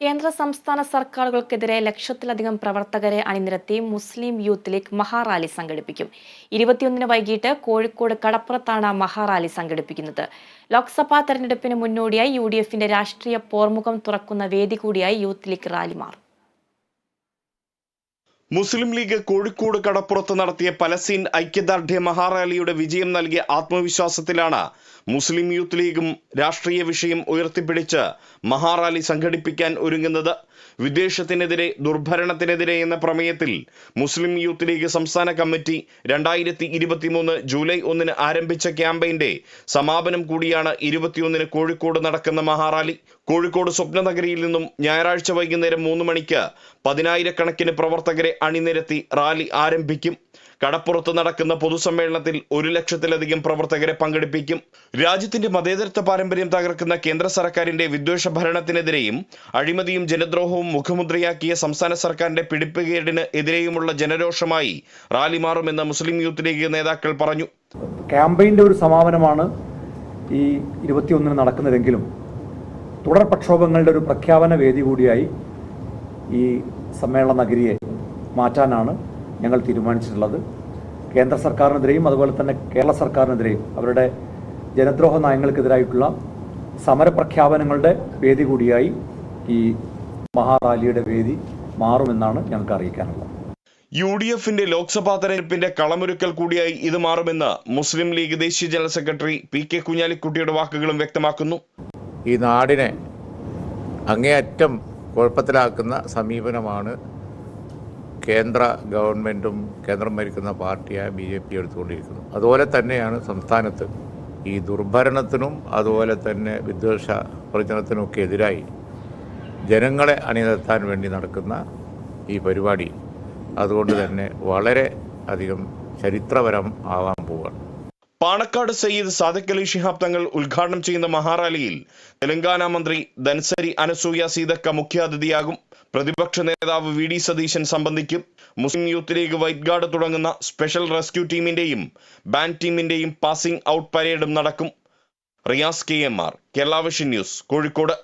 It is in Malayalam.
കേന്ദ്ര സംസ്ഥാന സർക്കാരുകൾക്കെതിരെ ലക്ഷത്തിലധികം പ്രവർത്തകരെ അണിനിരത്തി മുസ്ലിം യൂത്ത് ലീഗ് മഹാറാലി സംഘടിപ്പിക്കും. ഇരുപത്തിയൊന്നിന് വൈകിട്ട് കോഴിക്കോട് കടപ്പുറത്താണ് മഹാറാലി സംഘടിപ്പിക്കുന്നത്. ലോക്സഭാ തെരഞ്ഞെടുപ്പിന് മുന്നോടിയായി യു രാഷ്ട്രീയ പോർമുഖം തുറക്കുന്ന വേദി കൂടിയായി യൂത്ത് ലീഗ് റാലി മാറും മുസ്ലിം ലീഗ് കോഴിക്കോട് കടപ്പുറത്ത് നടത്തിയ പലസ്തീൻ ഐക്യദാർഢ്യ മഹാറാലിയുടെ വിജയം നൽകിയ ആത്മവിശ്വാസത്തിലാണ് മുസ്ലിം യൂത്ത് ലീഗും രാഷ്ട്രീയ വിഷയം ഉയർത്തിപ്പിടിച്ച് മഹാറാലി സംഘടിപ്പിക്കാൻ ഒരുങ്ങുന്നത്. വിദേശത്തിനെതിരെ ദുർഭരണത്തിനെതിരെ എന്ന പ്രമേയത്തിൽ മുസ്ലിം യൂത്ത് ലീഗ് സംസ്ഥാന കമ്മിറ്റി രണ്ടായിരത്തി ഇരുപത്തിമൂന്ന് ജൂലൈ ഒന്നിന് ആരംഭിച്ച ക്യാമ്പയിന്റെ സമാപനം കൂടിയാണ് ഇരുപത്തിയൊന്നിന് കോഴിക്കോട് നടക്കുന്ന മഹാറാലി. കോഴിക്കോട് സ്വപ്നനഗരിയിൽ നിന്നും ഞായറാഴ്ച വൈകുന്നേരം മൂന്ന് മണിക്ക് പതിനായിരക്കണക്കിന് പ്രവർത്തകരെ അണിനിരത്തി റാലി ആരംഭിക്കും. കടപ്പുറത്ത് നടക്കുന്ന പൊതുസമ്മേളനത്തിൽ ഒരു ലക്ഷത്തിലധികം പ്രവർത്തകരെ പങ്കെടുപ്പിക്കും. രാജ്യത്തിന്റെ മതേതരത്വ പാരമ്പര്യം തകർക്കുന്ന കേന്ദ്ര സർക്കാരിന്റെ വിദ്വേഷ ഭരണത്തിനെതിരെയും അഴിമതിയും ജനദ്രോഹവും മുഖമുദ്രയാക്കിയ സംസ്ഥാന സർക്കാരിന്റെ പിടിപ്പുകേടിന് എതിരെയുമുള്ള ജനരോഷമായി റാലി മാറുമെന്ന് മുസ്ലിം യൂത്ത് ലീഗ് നേതാക്കൾ പറഞ്ഞു. ക്യാമ്പയിന്റെ ഒരു സമാപനമാണ് ഈ ഇരുപത്തിയൊന്നിന് നടക്കുന്നതെങ്കിലും തുടർ പ്രക്ഷോഭങ്ങളുടെ ഒരു പ്രഖ്യാപന വേദി കൂടിയായി ഈ സമ്മേളന നഗരിയെ മാറ്റാനാണ് ഞങ്ങൾ തീരുമാനിച്ചിട്ടുള്ളത്. കേന്ദ്ര സർക്കാരിനെതിരെയും അതുപോലെ തന്നെ കേരള സർക്കാരിനെതിരെയും അവരുടെ ജനദ്രോഹ നയങ്ങൾക്കെതിരായിട്ടുള്ള സമരപ്രഖ്യാപനങ്ങളുടെ വേദി കൂടിയായി ഈ മഹാറാലിയുടെ വേദി മാറുമെന്നാണ് ഞങ്ങൾക്ക് അറിയിക്കാനുള്ളത്. യു ഡി എഫിന്റെ ലോക്സഭാ തെരഞ്ഞെടുപ്പിന്റെ കളമൊരുക്കൽ കൂടിയായി ഇത് മാറുമെന്ന് മുസ്ലിം ലീഗ് ദേശീയ ജനറൽ സെക്രട്ടറി പി കെ കുഞ്ഞാലിക്കുട്ടിയുടെ വാക്കുകളും വ്യക്തമാക്കുന്നു. ഈ നാടിനെ അങ്ങേയറ്റം കുഴപ്പത്തിലാക്കുന്ന സമീപനമാണ് കേന്ദ്ര ഗവൺമെന്റും കേന്ദ്രം ഭരിക്കുന്ന പാർട്ടിയായ ബി ജെ പി എടുത്തുകൊണ്ടിരിക്കുന്നത് അതുപോലെ തന്നെയാണ് സംസ്ഥാനത്ത് ഈ ദുർഭരണത്തിനും അതുപോലെ തന്നെ വിദ്വേഷ പ്രചരണത്തിനുമൊക്കെ എതിരായി ജനങ്ങളെ അണിനിരത്താൻ വേണ്ടി നടക്കുന്ന ഈ പരിപാടി. അതുകൊണ്ട് തന്നെ വളരെ അധികം ചരിത്രപരം ആവാൻ പോവുകയാണ് പാണക്കാട് സയ്യിദ് സാദിഖ് അലി ഷിഹാബ് തങ്ങൾ ഉദ്ഘാടനം ചെയ്യുന്ന മഹാറാലിയിൽ തെലങ്കാന മന്ത്രി ധൻസരി അനസൂയ സീതക്ക മുഖ്യാതിഥിയാകും. പ്രതിപക്ഷ നേതാവ് വി ഡി സതീശൻ സംബന്ധിക്കും Muslim Youth League white guard തുടങ്ങുന്ന സ്പെഷ്യൽ റെസ്ക്യൂ ടീമിന്റെയും ബാൻഡ് ടീമിന്റെയും പാസിംഗ് ഔട്ട് പരേഡും നടക്കും. Riyas K M R Kerala vision news Kozhikode.